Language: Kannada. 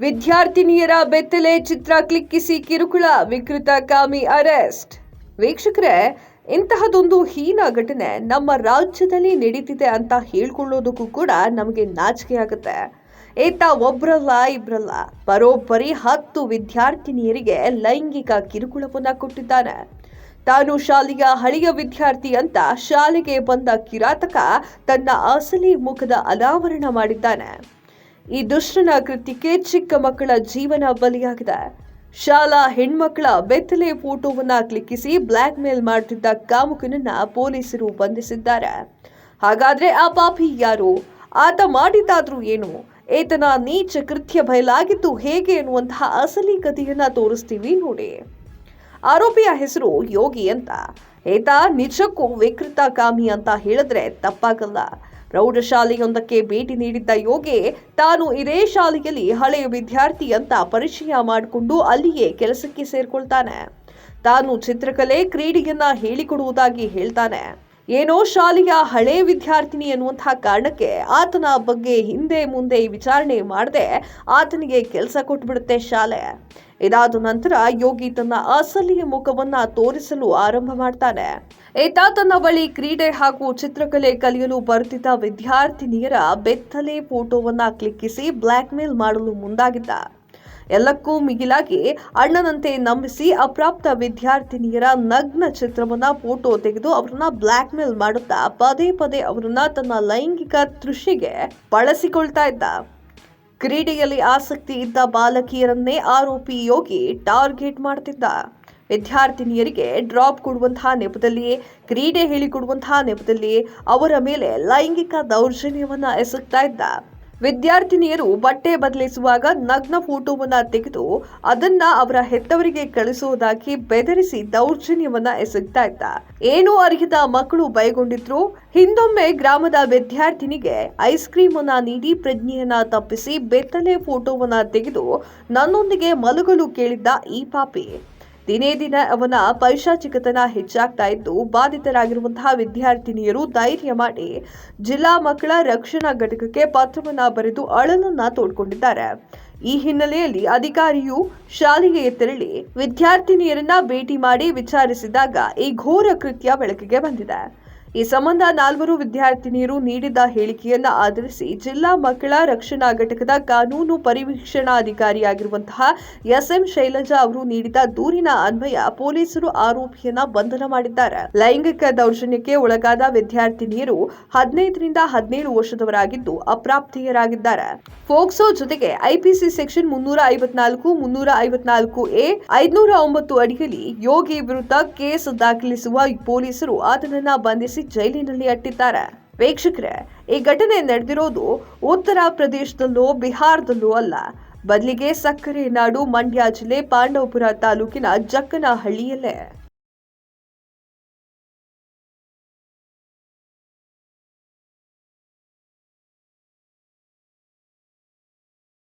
ವಿದ್ಯಾರ್ಥಿನಿಯರ ಬೆತ್ತಲೆ ಚಿತ್ರ ಕ್ಲಿಕ್ಕಿಸಿ ಕಿರುಕುಳ, ವಿಕೃತ ಕಾಮಿ ಅರೆಸ್ಟ್. ವೀಕ್ಷಕರೇ, ಇಂತಹದೊಂದು ಹೀನ ಘಟನೆ ನಮ್ಮ ರಾಜ್ಯದಲ್ಲಿ ನಡೀತಿದೆ ಅಂತ ಹೇಳ್ಕೊಳ್ಳೋದಕ್ಕೂ ಕೂಡ ನಮಗೆ ನಾಚಿಕೆ ಆಗುತ್ತೆ. ಏತ ಒಬ್ರಲ್ಲ, ಇಬ್ರಲ್ಲ. ಬರೋಬ್ಬರಿ ಹತ್ತು ವಿದ್ಯಾರ್ಥಿನಿಯರಿಗೆ ಲೈಂಗಿಕ ಕಿರುಕುಳವನ್ನ ಕೊಟ್ಟಿದ್ದಾನೆ ತಾನು ಶಾಲೆಯ ಹಳೆಯ ವಿದ್ಯಾರ್ಥಿ ಅಂತ ಶಾಲೆಗೆ ಬಂದ ಕಿರಾತಕ ತನ್ನ ಅಸಲಿ ಮುಖದ ಅನಾವರಣ ಮಾಡಿದ್ದಾನೆ. ಈ ದುಷ್ಟನ ಕೃತ್ಯಕ್ಕೆ ಚಿಕ್ಕ ಮಕ್ಕಳ ಜೀವನ ಬಲಿಯಾಗಿದೆ. ಶಾಲಾ ಹೆಣ್ಮಕ್ಕಳ ಬೆತ್ತಲೆ ಫೋಟೋವನ್ನ ಕ್ಲಿಕ್ಕಿಸಿ ಬ್ಲ್ಯಾಕ್ ಮೇಲ್ ಮಾಡುತ್ತಿದ್ದ ಕಾಮುಕನನ್ನ ಪೊಲೀಸರು ಬಂಧಿಸಿದ್ದಾರೆ. ಹಾಗಾದ್ರೆ ಆ ಪಾಪಿ ಯಾರು? ಆತ ಮಾಡಿದ್ದಾದ್ರೂ ಏನು? ಈತನ ನೀಚ ಕೃತ್ಯ ಬಯಲಾಗಿದ್ದು ಹೇಗೆ ಎನ್ನುವಂತಹ ಅಸಲಿ ಕಥೆಯನ್ನ ತೋರಿಸ್ತೀವಿ ನೋಡಿ. ಆರೋಪಿಯ ಹೆಸರು ಯೋಗಿ ಅಂತ. ಏತ ನಿಜಕ್ಕೂ ವಿಕೃತ ಕಾಮಿ ಅಂತ ಹೇಳಿದ್ರೆ ತಪ್ಪಾಗಲ್ಲ. ಪ್ರೌಢಶಾಲೆಯೊಂದಕ್ಕೆ ಭೇಟಿ ನೀಡಿದ್ದ ಯೋಗಿ, ತಾನು ಇದೇ ಶಾಲೆಯಲ್ಲಿ ಹಳೆಯ ವಿದ್ಯಾರ್ಥಿ ಅಂತ ಪರಿಚಯ ಮಾಡಿಕೊಂಡು ಅಲ್ಲಿಯೇ ಕೆಲಸಕ್ಕೆ ಸೇರ್ಕೊಳ್ತಾನೆ. ತಾನು ಚಿತ್ರಕಲೆ ಕ್ರೀಡೆಯನ್ನ ಹೇಳಿಕೊಡುವುದಾಗಿ ಹೇಳ್ತಾನೆ. ಏನೋ ಶಾಲೆಯ ಹಳೆ ವಿದ್ಯಾರ್ಥಿನಿ ಎನ್ನುವಂತಹ ಕಾರಣಕ್ಕೆ ಆತನ ಬಗ್ಗೆ ಹಿಂದೆ ಮುಂದೆ ವಿಚಾರಣೆ ಮಾಡದೆ ಆತನಿಗೆ ಕೆಲಸ ಕೊಟ್ಬಿಡುತ್ತೆ ಶಾಲೆ. ಇದಾದ ನಂತರ ಯೋಗಿ ತನ್ನ ಅಸಲಿಯ ಮುಖವನ್ನ ತೋರಿಸಲು ಆರಂಭ ಮಾಡ್ತಾನೆ. ಈತ ತನ್ನ ಬಳಿ ಕ್ರೀಡೆ ಹಾಗೂ ಚಿತ್ರಕಲೆ ಕಲಿಯಲು ಬರುತ್ತಿದ್ದ ವಿದ್ಯಾರ್ಥಿನಿಯರ ಬೆತ್ತಲೆ ಫೋಟೋವನ್ನ ಕ್ಲಿಕ್ಕಿಸಿ ಬ್ಲ್ಯಾಕ್ ಮೇಲ್ ಮಾಡಲು ಮುಂದಾಗಿದ್ದ. ಎಲ್ಲಕ್ಕೂ ಮಿಗಿಲಾಗಿ ಅಣ್ಣನಂತೆ ನಂಬಿಸಿ ಅಪ್ರಾಪ್ತ ವಿದ್ಯಾರ್ಥಿನಿಯರ ನಗ್ನ ಚಿತ್ರವನ್ನ ಫೋಟೋ ತೆಗೆದು ಅವರನ್ನ ಬ್ಲ್ಯಾಕ್ ಮೇಲ್ ಮಾಡುತ್ತಾ ಪದೇ ಪದೇ ಅವರನ್ನ ತನ್ನ ಲೈಂಗಿಕ ತೃಷಿಗೆ ಬಳಸಿಕೊಳ್ತಾ ಇದ್ದ. ಕ್ರೀಡೆಯಲ್ಲಿ ಆಸಕ್ತಿ ಇದ್ದ ಬಾಲಕಿಯರನ್ನೇ ಆರೋಪಿ ಯೋಗಿ ಟಾರ್ಗೆಟ್ ಮಾಡ್ತಿದ್ದ ವಿದ್ಯಾರ್ಥಿನಿಯರಿಗೆ ಡ್ರಾಪ್ ಕೊಡುವಂತಹ ನೆಪದಲ್ಲಿ ಕ್ರೀಡೆ ಹೇಳಿಕೊಡುವಂತಹ ನೆಪದಲ್ಲಿ ಅವರ ಮೇಲೆ ಲೈಂಗಿಕ ದೌರ್ಜನ್ಯವನ್ನು ಎಸಗ್ತಾ ಇದ್ದ. ವಿದ್ಯಾರ್ಥಿನಿಯರು ಬಟ್ಟೆ ಬದಲಿಸುವಾಗ ನಗ್ನ ಫೋಟೋವನ್ನ ತೆಗೆದು ಅದನ್ನ ಅವರ ಹೆತ್ತವರಿಗೆ ಕಳಿಸುವುದಾಗಿ ಬೆದರಿಸಿ ದೌರ್ಜನ್ಯವನ್ನ ಎಸಗ್ತಾ ಇದ್ದ. ಏನೂ ಅರಿಯದ ಮಕ್ಕಳು ಭಯಗೊಂಡಿದ್ರು? ಹಿಂದೊಮ್ಮೆ ಗ್ರಾಮದ ವಿದ್ಯಾರ್ಥಿನಿಗೆ ಐಸ್ ಕ್ರೀಮ್ ಅನ್ನ ನೀಡಿ ಪ್ರಜ್ಞೆಯನ್ನ ತಪ್ಪಿಸಿ ಬೆತ್ತಲೆ ಫೋಟೋವನ್ನ ತೆಗೆದು ನನ್ನೊಂದಿಗೆ ಮಲಗಲು ಕೇಳಿದ್ದ ಈ ಪಾಪಿ. ದಿನೇ ದಿನ ಅವನ ಪೈಶಾಚಿಕತನ ಹೆಚ್ಚಾಗ್ತಾ ಇದ್ದು ಬಾಧಿತರಾಗಿರುವಂತಹ ವಿದ್ಯಾರ್ಥಿನಿಯರು ಧೈರ್ಯ ಮಾಡಿ ಜಿಲ್ಲಾ ಮಕ್ಕಳ ರಕ್ಷಣಾ ಘಟಕಕ್ಕೆ ಪತ್ರವನ್ನ ಬರೆದು ಅಳಲನ್ನ ತೋಡ್ಕೊಂಡಿದ್ದಾರೆ. ಈ ಹಿನ್ನೆಲೆಯಲ್ಲಿ ಅಧಿಕಾರಿಯು ಶಾಲೆಗೆ ತೆರಳಿ ವಿದ್ಯಾರ್ಥಿನಿಯರನ್ನ ಭೇಟಿ ಮಾಡಿ ವಿಚಾರಿಸಿದಾಗ ಈ ಘೋರ ಕೃತ್ಯ ಬೆಳಕಿಗೆ ಬಂದಿದೆ. ಈ ಸಂಬಂಧ ನಾಲ್ವರು ವಿದ್ಯಾರ್ಥಿನಿಯರು ನೀಡಿದ ಹೇಳಿಕೆಯನ್ನ ಆಧರಿಸಿ ಜಿಲ್ಲಾ ಮಕ್ಕಳ ರಕ್ಷಣಾ ಘಟಕದ ಕಾನೂನು ಪರಿವೀಕ್ಷಣಾಧಿಕಾರಿಯಾಗಿರುವಂತಹ ಎಸ್ಎಂ ಶೈಲಜಾ ಅವರು ನೀಡಿದ ದೂರಿನ ಅನ್ವಯ ಪೊಲೀಸರು ಆರೋಪಿಯನ್ನ ಬಂಧನ ಮಾಡಿದ್ದಾರೆ. ಲೈಂಗಿಕ ದೌರ್ಜನ್ಯಕ್ಕೆ ಒಳಗಾದ ವಿದ್ಯಾರ್ಥಿನಿಯರು ಹದಿನೈದರಿಂದ ಹದಿನೇಳು ವರ್ಷದವರಾಗಿದ್ದು ಅಪ್ರಾಪ್ತಿಯರಾಗಿದ್ದಾರೆ. ಫೋಕ್ಸೋ ಜೊತೆಗೆ ಐಪಿಸಿ ಸೆಕ್ಷನ್ ಮುನ್ನೂರ ಐವತ್ನಾಲ್ಕು ಮುನ್ನೂರ ಐವತ್ನಾಲ್ಕು ಎ, ಐದ್ನೂರ ಒಂಬತ್ತು ಅಡಿಯಲ್ಲಿ ಯೋಗಿ ವಿರುದ್ಧ ಕೇಸ್ ದಾಖಲಿಸುವ ಪೊಲೀಸರು ಆತನನ್ನ ಬಂಧಿಸಿ ಜೈಲಿನಲ್ಲಿ ಅಟ್ಟಿದ್ದಾರೆ. ವೀಕ್ಷಕರೇ, ಈ ಘಟನೆ ನಡೆದಿರೋದು ಉತ್ತರ ಪ್ರದೇಶದಲ್ಲೋ, ಬಿಹಾರದಲ್ಲೋ ಅಲ್ಲ. ಬದಲಿಗೆ ಸಕ್ಕರೆ ನಾಡು, ಮಂಡ್ಯ ಜಿಲ್ಲೆ ಪಾಂಡವಪುರ ತಾಲೂಕಿನ ಜಕ್ಕನಹಳ್ಳಿಯಲ್ಲೇ.